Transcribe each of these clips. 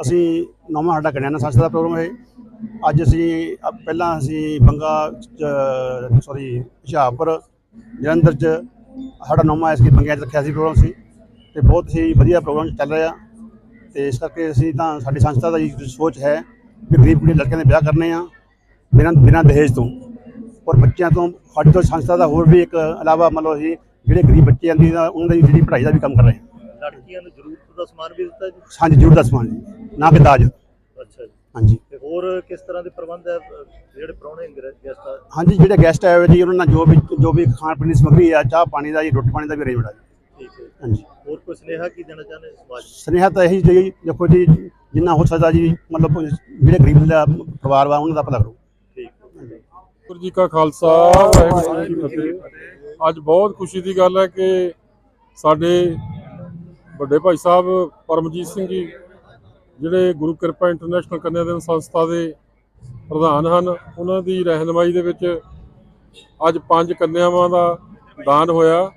ਅਸੀਂ ਨੌਵਾਂ ਸਾਡਾ ਕਨਿਆਨਾ ਸੰਸਥਾ ਦਾ ਪ੍ਰੋਗਰਾਮ ਹੈ। ਅੱਜ ਅਸੀਂ, ਅ- ਪਹਿਲਾਂ ਅਸੀਂ ਬੰਗਾ ਸੌਰੀ ਹੁਸ਼ਿਆਰਪੁਰ, ਜਲੰਧਰ ਚ ਸਾਡਾ ਨੌਵਾਂ ਇਸ ਕੀ ਬੰਗਿਆਂ ਚ ਰੱਖਿਆ ਸੀ ਪ੍ਰੋਗਰਾਮ ਸੀ ਤੇ ਬਹੁਤ ਹੀ ਵਧੀਆ ਪ੍ਰੋਗਰਾਮ ਚੱਲ ਰਿਹਾ। ਤੇ ਇਸ ਕਰਕੇ ਅਸੀਂ ਤਾਂ ਸਾਡੀ ਸੰਸਥਾ ਦਾ ਇਹ ਸੋਚ ਹੈ ਕਿ ਗਰੀਬ ਕੁੜੀ ਲੜਕਿਆਂ ਦੇ ਵਿਆਹ ਕਰਨੇ ਆ ਬਿਨਾਂ ਬਿਨਾਂ ਦਹੇਜ ਤੋਂ। ਔਰ ਬੱਚਿਆਂ ਤੋਂ, ਸਾਡੀ ਤੋਂ ਸੰਸਥਾ ਦਾ ਹੋਰ ਵੀ ਇੱਕ ਇਲਾਵਾ ਮਤਲਬ ਅਸੀਂ ਜਿਹੜੇ ਗਰੀਬ ਬੱਚੇ ਆਂਦੀ ਉਹਨਾਂ ਦੀ ਜਿਹੜੀ ਪੜ੍ਹਾਈ ਦਾ ਵੀ ਕੰਮ ਕਰ ਰਹੇ ਹਾਂ ਲੜਕੀਆਂ ਨੂੰ ਜ਼ਰੂਰਤ ਦਾ ਸਮਾਨ ਵੀ ਦਿੱਤਾ ਜੀ? ਹਾਂਜੀ ਜ਼ਰੂਰ ਦਾ ਸਮਾਨ ਜੀ। ਨਾ ਕਿ ਦਾਜ ਅੱਛਾ ਜੀ। ਹਾਂਜੀ। ਤੇ ਹੋਰ ਕਿਸ ਤਰ੍ਹਾਂ ਦੇ ਪ੍ਰਬੰਧ ਹੈ? ਅਹ, ਜਿਹੜੇ ਪ੍ਰਾਹੁਣੇ ਗੈਸਟ ਆ? ਹਾਂਜੀ ਜਿਹੜੇ ਗੈਸਟ ਆਏ ਹੋਏ ਜੀ ਉਹਨਾਂ ਨਾਲ ਜੋ ਵੀ ਜੋ ਵੀ ਖਾਣ ਪੀਣ ਦੀ ਸਮੱਗਰੀ ਆ ਚਾਹ ਪਾਣੀ ਦਾ ਜੀ ਰੋਟੀ ਪਾਣੀ ਦਾ ਵੀ ਅਰੇਂਜਮੈਂਟ ਆ ਜੀ। ਠੀਕ ਹੈ ਹਾਂਜੀ। ਹੋਰ ਕੋਈ ਸੁਨੇਹਾ ਕੀ ਦੇਣਾ ਚਾਹੁੰਦੇ ਸਮਾਜ ਨੂੰ? ਸੁਨੇਹਾ ਤਾਂ ਇਹੀ ਜੀ ਦੇਖੋ ਜੀ ਜਿੰਨਾ ਹੋ ਸਕਦਾ ਜੀ ਮਤਲਬ ਜਿਹੜੇ ਗਰੀਬ ਦਾ ਪਰਿਵਾਰ ਵਾ ਉਹਨਾਂ ਦਾ ਭਲਾ ਕਰੋ। ਠੀਕ ਹੈ। ਵਾਹਿਗੁਰੂ ਜੀ ਕਾ ਖਾਲਸਾ ਵਾਹਿਗੁਰੂ ਜੀ ਕੀ ਫਤਿਹ। ਅੱਜ ਬਹੁਤ ਖੁਸ਼ੀ ਦੀ ਗੱਲ ਹੈ ਕਿ ਸਾਡੇ ਵੱਡੇ ਭਾਈ ਸਾਹਿਬ, ਪਰਮਜੀਤ ਸਿੰਘ ਜੀ, ਜਿਹੜੇ ਗੁਰੂ ਕਿਰਪਾ ਇੰਟਰਨੈਸ਼ਨਲ ਕੰਨਿਆ ਕੰਨਿਆਦਾਨ ਸੰਸਥਾ ਦੇ ਪ੍ਰਧਾਨ ਹਨ, ਉਹਨਾਂ ਦੀ ਰਹਿਨਮਾਈ ਦੇ ਵਿੱਚ ਅੱਜ ਪੰਜ ਕੰਨਿਆਵਾਂ ਦਾ ਦਾਨ ਹੋਇਆ।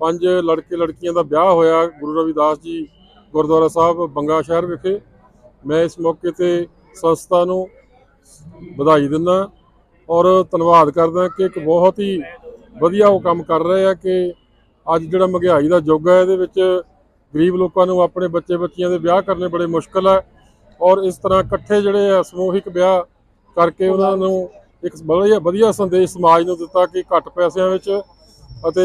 ਪੰਜ ਲੜਕੇ ਲੜਕੀਆਂ ਦਾ ਵਿਆਹ ਹੋਇਆ, ਗੁਰੂ ਰਵਿਦਾਸ ਜੀ ਗੁਰਦੁਆਰਾ ਸਾਹਿਬ, ਬੰਗਾ ਸ਼ਹਿਰ ਵਿਖੇ। ਮੈਂ ਇਸ ਮੌਕੇ ਤੇ ਸੰਸਥਾ ਨੂੰ ਵਧਾਈ ਦਿੰਦਾ ਔਰ ਧੰਨਵਾਦ ਕਰਦਾ ਕਿ ਇੱਕ ਬਹੁਤ ਹੀ ਵਧੀਆ ਉਹ ਕੰਮ ਕਰ ਰਹੇ ਆ ਕਿ ਅੱਜ ਜਿਹੜਾ ਮਹਿੰਗਾਈ ਦਾ ਯੁੱਗ ਹੈ, ਇਹਦੇ ਵਿੱਚ ਗਰੀਬ ਲੋਕਾਂ ਨੂੰ ਆਪਣੇ ਬੱਚੇ ਬੱਚੀਆਂ ਦੇ ਵਿਆਹ ਕਰਨੇ ਬੜੇ ਮੁਸ਼ਕਲ ਹੈ ਔਰ ਇਸ ਤਰ੍ਹਾਂ ਇਕੱਠੇ ਜਿਹੜੇ ਆ ਸਮੂਹਿਕ ਵਿਆਹ ਕਰਕੇ ਉਹਨਾਂ ਨੂੰ ਇੱਕ ਵਧੀਆ ਵਧੀਆ ਸੰਦੇਸ਼ ਸਮਾਜ ਨੂੰ ਦਿੱਤਾ ਕਿ ਘੱਟ ਪੈਸਿਆਂ ਵਿੱਚ ਅਤੇ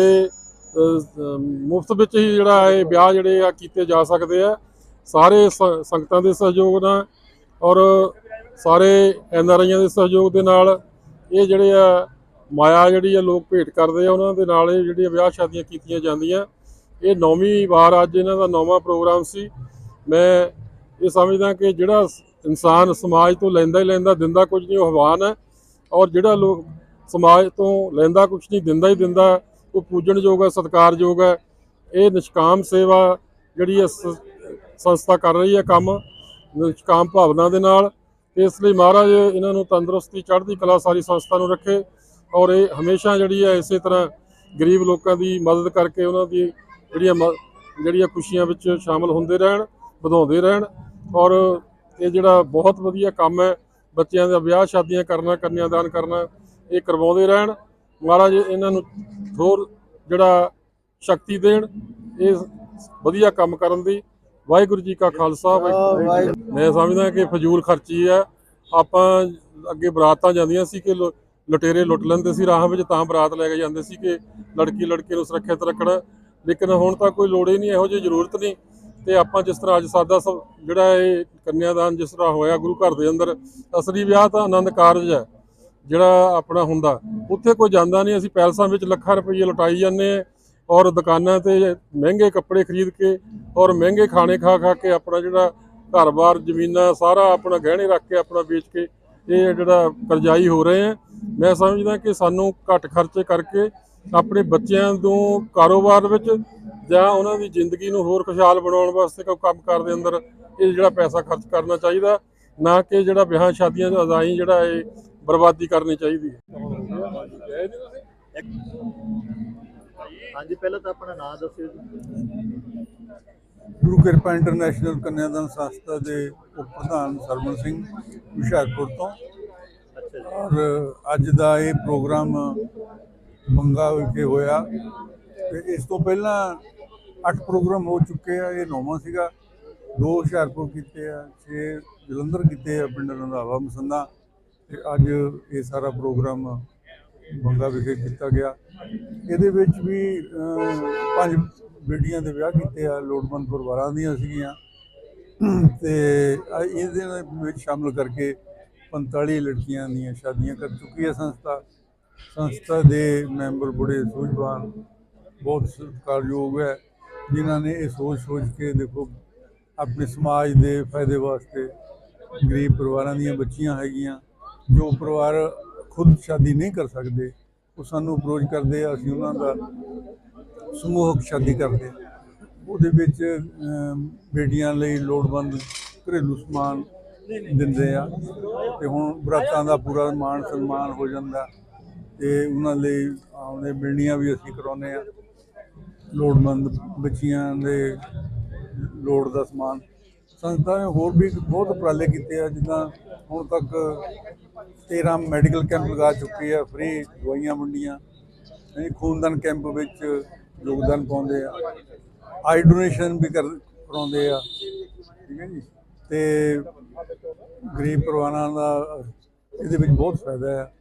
ਮੁਫਤ ਵਿੱਚ ਹੀ ਜਿਹੜਾ ਇਹ ਵਿਆਹ ਜਿਹੜੇ ਆ ਕੀਤੇ ਜਾ ਸਕਦੇ ਆ। ਸਾਰੇ ਸ- ਸੰਗਤਾਂ ਦੇ ਸਹਿਯੋਗ ਨਾਲ ਔਰ ਸਾਰੇ ਐਨ ਆਰ ਆਈਆਂ ਦੇ ਸਹਿਯੋਗ ਦੇ ਨਾਲ ਇਹ ਜਿਹੜੇ ਆ ਮਾਇਆ ਜਿਹੜੀ ਆ ਲੋਕ ਭੇਟ ਕਰਦੇ ਆ, ਉਹਨਾਂ ਦੇ ਨਾਲ ਇਹ ਜਿਹੜੀਆਂ ਵਿਆਹ ਸ਼ਾਦੀਆਂ ਕੀਤੀਆਂ ਜਾਂਦੀਆਂ। ਇਹ ਨੌਵੀਂ ਵਾਰ ਅੱਜ ਇਹਨਾਂ ਦਾ ਨੌਵਾਂ ਪ੍ਰੋਗਰਾਮ ਸੀ। ਮੈਂ ਇਹ ਸਮਝਦਾ ਕਿ ਜਿਹੜਾ ਇਨਸਾਨ ਸਮਾਜ ਤੋਂ ਲੈਂਦਾ ਹੀ ਲੈਂਦਾ, ਦਿੰਦਾ ਕੁਝ ਨਹੀਂ, ਉਹ ਹਵਾਨ ਹੈ। ਔਰ ਜਿਹੜਾ ਲੋਕ ਸਮਾਜ ਤੋਂ ਲੈਂਦਾ ਕੁਝ ਨਹੀਂ, ਦਿੰਦਾ ਹੀ ਦਿੰਦਾ, ਉਹ ਪੂਜਣਯੋਗ ਹੈ, ਸਤਿਕਾਰਯੋਗ ਹੈ। ਇਹ ਨਿਸ਼ਕਾਮ ਸੇਵਾ ਜਿਹੜੀ ਹੈ ਸੰਸਥਾ ਕਰ ਰਹੀ ਹੈ ਕੰਮ, ਨਿਸ਼ਕਾਮ ਭਾਵਨਾ ਦੇ ਨਾਲ। ਇਸ ਲਈ ਮਹਾਰਾਜ ਇਹਨਾਂ ਨੂੰ ਤੰਦਰੁਸਤੀ ਚੜ੍ਹਦੀ ਕਲਾ ਸਾਰੀ ਸੰਸਥਾ ਨੂੰ ਰੱਖੇ। ਔਰ ਇਹ ਹਮੇਸ਼ਾ ਜਿਹੜੀ ਹੈ ਇਸੇ ਤਰ੍ਹਾਂ ਗਰੀਬ ਲੋਕਾਂ ਦੀ ਮਦਦ ਕਰਕੇ ਉਹਨਾਂ ਦੀ ਜਿਹੜੀਆਂ ਜਿਹੜੀਆਂ ਖੁਸ਼ੀਆਂ ਵਿੱਚ ਸ਼ਾਮਲ ਹੁੰਦੇ ਰਹਿਣ ਵਧਾਉਂਦੇ ਰਹਿਣ ਔਰ ਇਹ ਜਿਹੜਾ ਬਹੁਤ ਵਧੀਆ ਕੰਮ ਹੈ ਬੱਚਿਆਂ ਦਾ ਵਿਆਹ ਸ਼ਾਦੀਆਂ ਕਰਨਾ ਕੰਨਿਆਦਾਨ ਕਰਨਾ ਇਹ ਕਰਵਾਉਂਦੇ ਰਹਿਣ। ਮਹਾਰਾਜ ਇਹਨਾਂ ਨੂੰ ਹੋਰ ਜਿਹੜਾ ਸ਼ਕਤੀ ਦੇਣ ਇਹ ਵਧੀਆ ਕੰਮ ਕਰਨ ਦੀ। ਵਾਹਿਗੁਰੂ ਜੀ ਕਾ ਖਾਲਸਾ ਵਾਹਿਗੁਰੂ। ਮੈਂ ਸਮਝਦਾ ਕਿ ਫਜ਼ੂਲ ਖਰਚੀ ਆ ਆਪਾਂ ਅੱਗੇ ਬਰਾਤਾਂ ਜਾਂਦੀਆਂ ਸੀ ਕਿ ਲੁਟੇਰੇ ਲੁੱਟ ਲੈਂਦੇ ਸੀ ਰਾਹਾਂ ਵਿੱਚ ਤਾਂ ਬਰਾਤ ਲੈ ਕੇ ਜਾਂਦੇ ਸੀ ਕਿ ਲੜਕੀ ਲੜਕੇ ਨੂੰ ਸੁਰੱਖਿਅਤ ਰੱਖਣਾ। ਲੇਕਿਨ ਹੁਣ ਤਾਂ ਕੋਈ ਲੋੜ ਹੀ ਨਹੀਂ, ਇਹੋ ਜਿਹੀ ਜ਼ਰੂਰਤ ਨਹੀਂ। ਤੇ ਆਪਾਂ ਜਿਸ ਤਰ੍ਹਾਂ ਅੱਜ ਸਾਦਾ ਸਭ ਜਿਹੜਾ ਇਹ ਕੰਨਿਆਦਾਨ ਜਿਸ ਤਰ੍ਹਾਂ ਹੋਇਆ ਗੁਰੂ ਘਰ ਦੇ ਅੰਦਰ, ਅਸਲੀ ਵਿਆਹ ਤਾਂ ਆਨੰਦ ਕਾਰਜ ਹੈ, ਜਿਹੜਾ ਆਪਣਾ ਹੁੰਦਾ। ਉੱਥੇ ਕੋਈ ਜਾਂਦਾ ਨਹੀਂ, ਅਸੀਂ ਪੈਲਸਾਂ ਵਿੱਚ ਲੱਖਾਂ ਰੁਪਏ ਲੁਟਾਈ ਜਾਂਦੇ ਹਾਂ ਔਰ ਦੁਕਾਨਾਂ ਤੇ ਮਹਿੰਗੇ ਕੱਪੜੇ ਖਰੀਦ ਕੇ ਔਰ ਮਹਿੰਗੇ ਖਾਣੇ ਖਾ ਖਾ ਕੇ ਆਪਣਾ ਜਿਹੜਾ ਘਰ-ਬਾਰ, ਜ਼ਮੀਨਾਂ, ਸਾਰਾ ਆਪਣਾ ਗਹਿਣੇ ਰੱਖ ਕੇ ਆਪਣਾ ਵੇਚ ਕੇ ਇਹ ਜਿਹੜਾ ਕਰਜ਼ਾਈ ਹੋ ਰਹੇ ਆ ਮੈਂ ਸਮਝਦਾ ਕਿ ਸਾਨੂੰ ਘੱਟ ਖਰਚੇ ਕਰਕੇ ਆਪਣੇ ਬੱਚਿਆਂ ਨੂੰ ਕਾਰੋਬਾਰ ਵਿੱਚ ਜਾਂ ਉਹਨਾਂ ਦੀ ਜ਼ਿੰਦਗੀ ਨੂੰ ਹੋਰ ਖੁਸ਼ਹਾਲ ਬਣਾਉਣ ਵਾਸਤੇ ਕੋਈ ਕੰਮ ਕਾਰ ਦੇ ਅੰਦਰ ਇਹ ਜਿਹੜਾ ਪੈਸਾ ਖਰਚ ਕਰਨਾ ਚਾਹੀਦਾ ਨਾ ਕਿ ਜਿਹੜਾ ਵਿਆਹ ਸ਼ਾਦੀਆਂ ਦਾ ਅਦਾਈ ਜਿਹੜਾ ਇਹ ਬਰਬਾਦੀ ਕਰਨੀ ਚਾਹੀਦੀ ਹੈ। ਹਾਂਜੀ ਪਹਿਲਾਂ ਤਾਂ ਆਪਣਾ ਨਾਮ ਦੱਸਿਓ ਜੀ। ਗੁਰੂ ਕਿਰਪਾ ਇੰਟਰਨੈਸ਼ਨਲ ਕੰਨਿਆਦਾਨ ਸੰਸਥਾ ਦੇ ਉਪ ਪ੍ਰਧਾਨ ਸਰਵਨ ਸਿੰਘ ਹੁਸ਼ਿਆਰਪੁਰ ਤੋਂ। ਅੱਛਾ ਜੀ। ਔਰ ਅੱਜ ਦਾ ਇਹ ਪ੍ਰੋਗਰਾਮ ਮੰਗਾ ਵਿਖੇ ਹੋਇਆ। ਤੇ ਇਸ ਤੋਂ ਪਹਿਲਾਂ 8 ਪ੍ਰੋਗਰਾਮ ਹੋ ਚੁੱਕੇ ਆ, ਇਹ ਨੌਵਾਂ ਸੀਗਾ। ਦੋ ਹੁਸ਼ਿਆਰਪੁਰ ਕੀਤੇ ਆ 6 ਜਲੰਧਰ ਕੀਤੇ ਆ, ਪਿੰਡ ਰੰਧਾਵਾ ਮਸੰਦਾ ਤੇ ਅੱਜ ਇਹ ਸਾਰਾ ਪ੍ਰੋਗਰਾਮ ਮੰਗਾ ਵਿਖੇ ਕੀਤਾ ਗਿਆ। ਇਹਦੇ ਵਿੱਚ ਵੀ ਪੰਜ ਬੇਟੀਆਂ ਦੇ ਵਿਆਹ ਕੀਤੇ ਆ, ਲੋੜਵੰਦ ਪਰਿਵਾਰਾਂ ਦੀਆਂ ਸੀਗੀਆਂ। ਤੇ ਇਹਦੇ ਵਿੱਚ ਸ਼ਾਮਲ ਕਰਕੇ 45 ਲੜਕੀਆਂ ਦੀਆਂ ਸ਼ਾਦੀਆਂ ਕਰ ਚੁੱਕੀ ਹੈ ਸੰਸਥਾ। ਸੰਸਥਾ ਦੇ ਮੈਂਬਰ ਬੜੇ ਸੂਝਵਾਨ, ਬਹੁਤ ਸਤਿਕਾਰਯੋਗ ਹੈ, ਜਿਨ੍ਹਾਂ ਨੇ ਇਹ ਸੋਚ ਸੋਚ ਕੇ ਦੇਖੋ ਆਪਣੇ ਸਮਾਜ ਦੇ ਫਾਇਦੇ ਵਾਸਤੇ ਗਰੀਬ ਪਰਿਵਾਰਾਂ ਦੀਆਂ ਬੱਚੀਆਂ ਹੈਗੀਆਂ, ਜੋ ਪਰਿਵਾਰ ਖੁਦ ਸ਼ਾਦੀ ਨਹੀਂ ਕਰ ਸਕਦੇ, ਉਹ ਸਾਨੂੰ ਅਪਰੋਚ ਕਰਦੇ ਆ, ਅਸੀਂ ਉਹਨਾਂ ਦਾ ਸਮੂਹਕ ਸ਼ਾਦੀ ਕਰਦੇ ਉਹਦੇ ਵਿੱਚ ਬੇਟੀਆਂ ਲਈ ਲੋੜਵੰਦ ਘਰੇਲੂ ਸਮਾਨ ਦਿੰਦੇ ਆ, ਤੇ ਹੁਣ ਬਰਾਤਾਂ ਦਾ ਪੂਰਾ ਮਾਣ ਸਨਮਾਨ ਹੋ ਜਾਂਦਾ। ਤੇ ਉਹਨਾਂ ਲਈ ਆਉਂਦੇ ਮਿਲਣੀਆਂ ਵੀ ਅਸੀਂ ਕਰਾਉਂਦੇ ਆ ਲੋੜਵੰਦ ਬੱਚੀਆਂ ਦੇ ਲੋੜ ਦਾ ਸਮਾਨ। ਸੰਸਥਾ ਨੇ ਹੋਰ ਵੀ ਬਹੁਤ ਉਪਰਾਲੇ ਕੀਤੇ ਆ, ਜਿੱਦਾਂ ਹੁਣ ਤੱਕ 13 ਮੈਡੀਕਲ ਕੈਂਪ ਲਗਾ ਚੁੱਕੀ ਆ, ਫ੍ਰੀ ਦਵਾਈਆਂ ਵੰਡੀਆਂ। ਨਹੀਂ ਖੂਨਦਾਨ ਕੈਂਪ ਵਿੱਚ ਯੋਗਦਾਨ ਪਾਉਂਦੇ ਆ। ਆਈ ਡੋਨੇਸ਼ਨ ਵੀ ਕਰ, ਕਰਾਉਂਦੇ ਆ। ਠੀਕ ਹੈ ਜੀ? ਤੇ ਗਰੀਬ ਪਰਿਵਾਰਾਂ ਦਾ ਇਹਦੇ ਵਿੱਚ ਬਹੁਤ ਫਾਇਦਾ ਆ।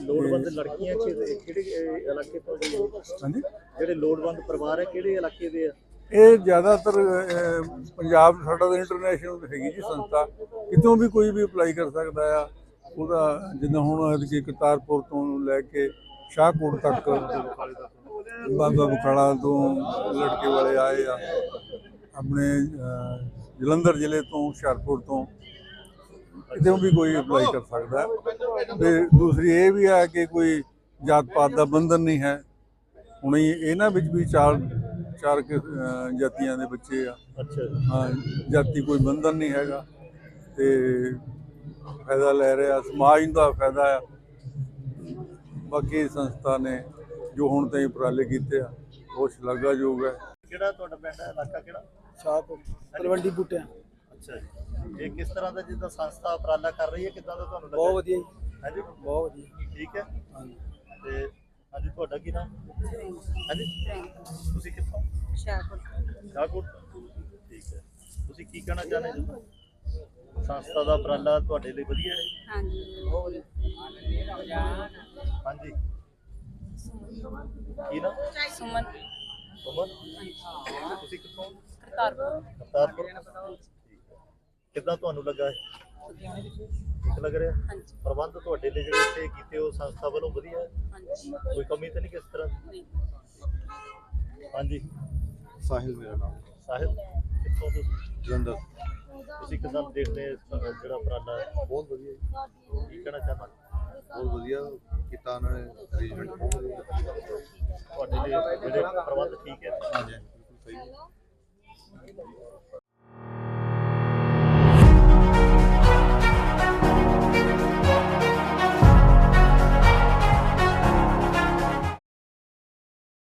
ਲੋੜਵੰਦ ਲੜਕੀਆਂ ਕਿਹੜੇ ਕਿਹੜੇ ਅਹ, ਇਲਾਕੇ ਤੋਂ ਜੀ? ਹਾਂਜੀ? ਜਿਹੜੇ ਲੋੜਵੰਦ ਪਰਿਵਾਰ ਹੈ ਕਿਹੜੇ ਇਲਾਕੇ ਦੇ ਆ? ਇਹ ਜ਼ਿਆਦਾਤਰ ਅਹ, ਪੰਜਾਬ ਸਾਡਾ ਤਾਂ ਇੰਟਰਨੈਸ਼ਨਲ ਹੈਗੀ ਜੀ ਸੰਸਥਾ। ਕਿਤੋਂ ਵੀ ਕੋਈ ਵੀ ਅਪਲਾਈ ਕਰ ਸਕਦਾ ਆ ਉਹਦਾ ਜਿੱਦਾਂ ਹੁਣ ਐਤਕੀ ਕਰਤਾਰਪੁਰ ਤੋਂ ਲੈ ਕੇ ਸ਼ਾਹਕੋਟ ਤੱਕ ਬਾਬਾ ਬਖਾੜਾ ਤੋਂ ਲੜਕੇ ਵਾਲੇ ਆਏ ਆ। ਆਪਣੇ ਅਹ, ਜਲੰਧਰ ਜ਼ਿਲ੍ਹੇ ਤੋਂ ਹੁਸ਼ਿਆਰਪੁਰ ਤੋਂ। ਕਿਤੋਂ ਵੀ ਕੋਈ ਅਪਲਾਈ ਕਰ ਸਕਦਾ। ਹੈ ਤੇ ਦੂਸਰੀ ਇਹ ਵੀ ਹੈ ਕਿ ਕੋਈ ਜਾਤ ਪਾਤ ਦਾ ਬੰਧਨ ਨਹੀਂ ਹੈ। ਹੁਣ ਇਹ- ਇਹਨਾਂ ਵਿੱਚ ਵੀ ਚਾਰ ਚਾਰ ਜਾਤੀਆਂ ਦੇ ਬੱਚੇ ਆ। ਅੱਛਾ। ਹਾਂ ਜਾਤੀ ਕੋਈ ਬੰਧਨ ਨਹੀਂ ਹੈਗਾ। ਤੇ ਫਾਇਦਾ ਲੈ ਰਿਹਾ ਸਮਾਜ ਦਾ ਫਾਇਦਾ ਆ। ਬਾਕੀ ਸੰਸਥਾ ਨੇ ਜੋ ਹੁਣ ਤਾਈਂ ਉਪਰਾਲੇ ਕੀਤੇ ਆ ਉਹ ਸ਼ਲਾਘਾਯੋਗ ਹੈ। ਕਿਹੜਾ ਤੁਹਾਡਾ ਪਿੰਡ ਹੈ? ਇਲਾਕਾ ਕਿਹੜਾ? ਸ਼ਾਹਪੁਰ ਤਲਵੰਡੀ ਬੂਟਿਆਂ। ਅੱਛਾ ਜੀ। ਇਹ ਕਿਸ ਤਰ੍ਹਾਂ ਦਾ ਜਿੱਦਾਂ ਸੰਸਥਾ ਉਪਰਾਲਾ ਕਰ ਰਹੀ ਹੈ ਕਿੱਦਾਂ ਦਾ ਤੁਹਾਨੂੰ ਬਹੁਤ ਵਧੀਆ ਜੀ। ਹਾਂਜੀ ਬਹੁਤ ਵਧੀਆ। ਠੀਕ ਹੈ। ਹਾਂਜੀ। ਤੇ ਹਾਂਜੀ ਤੁਹਾਡਾ ਕੀ ਨਾਮ? ਹਾਂਜੀ? ਤੁਸੀਂ ਕਿੱਥੋਂ? ਸ਼ਾਹਪੁਰ ਸ਼ਾਹਕੋਟ? ਠੀਕ ਹੈ। ਤੁਸੀਂ ਕੀ ਕਹਿਣਾ ਚਾਹੁੰਦੇ ਜੀ? ਸੰਸਥਾ ਦਾ ਉਪਰਾਲਾ ਤੁਹਾਡੇ ਲਈ ਵਧੀਆ ਹੈ? ਹਾਂਜੀ। ਬਹੁਤ ਵਧੀਆ। ਹਾਂਜੀ। ਕੀ ਨਾ ਸੁਮਨ। ਉਮਰ ਤੁਸੀਂ ਕਿੱਥੋਂ? ਕਰਤਾਰਪੁਰ। ਕਰਤਾਰਪੁਰ। ਕਿੱਦਾਂ ਤੁਹਾਨੂੰ ਲੱਗਾ ਇਹ? ਠੀਕ ਲੱਗ ਰਿਹਾ? ਹਾਂਜੀ। ਪ੍ਰਬੰਧ ਤੁਹਾਡੇ ਲਈ ਜਿਹੜੇ ਇੱਥੇ ਕੀਤੇ ਉਹ ਸੰਸਥਾ ਵੱਲੋਂ ਵਧੀਆ? ਹੈ ਹਾਂਜੀ। ਕੋਈ ਕਮੀ ਤਾਂ ਨਹੀਂ ਕਿਸ ਤਰ੍ਹਾਂ? ਦੀ? ਨਹੀਂ। ਹਾਂਜੀ। ਸਾਹਿਲ ਮੇਰਾ ਨਾਮ। ਸਾਹਿਬ ਕਿੱਥੋਂ ਤੁਸੀਂ? ਜਲੰਧਰ। ਤੁਸੀਂ ਕਿੱਦਾਂ ਦੇਖਦੇ ਹੋ ਇਸ, ਜਿਹੜਾ ਉਪਰਾਲਾ? ਹੈ ਬਹੁਤ ਵਧੀਆ ਜੀ, ਕੀ ਕਹਿਣਾ ਚਾਹੁੰਦਾ ਬਹੁਤ ਵਧੀਆ ਕੀਤਾ ਉਹਨਾਂ ਨੇ। ਅਰੇਂਜਮੈਂਟ ਬਹੁਤ ਵਧੀਆ। ਤੁਹਾਡੇ ਲਈ ਜਿਹੜੇ ਪ੍ਰਬੰਧ ਠੀਕ ਹੈ। ਹਾਂਜੀ ਬਿਲਕੁਲ ਸਹੀ।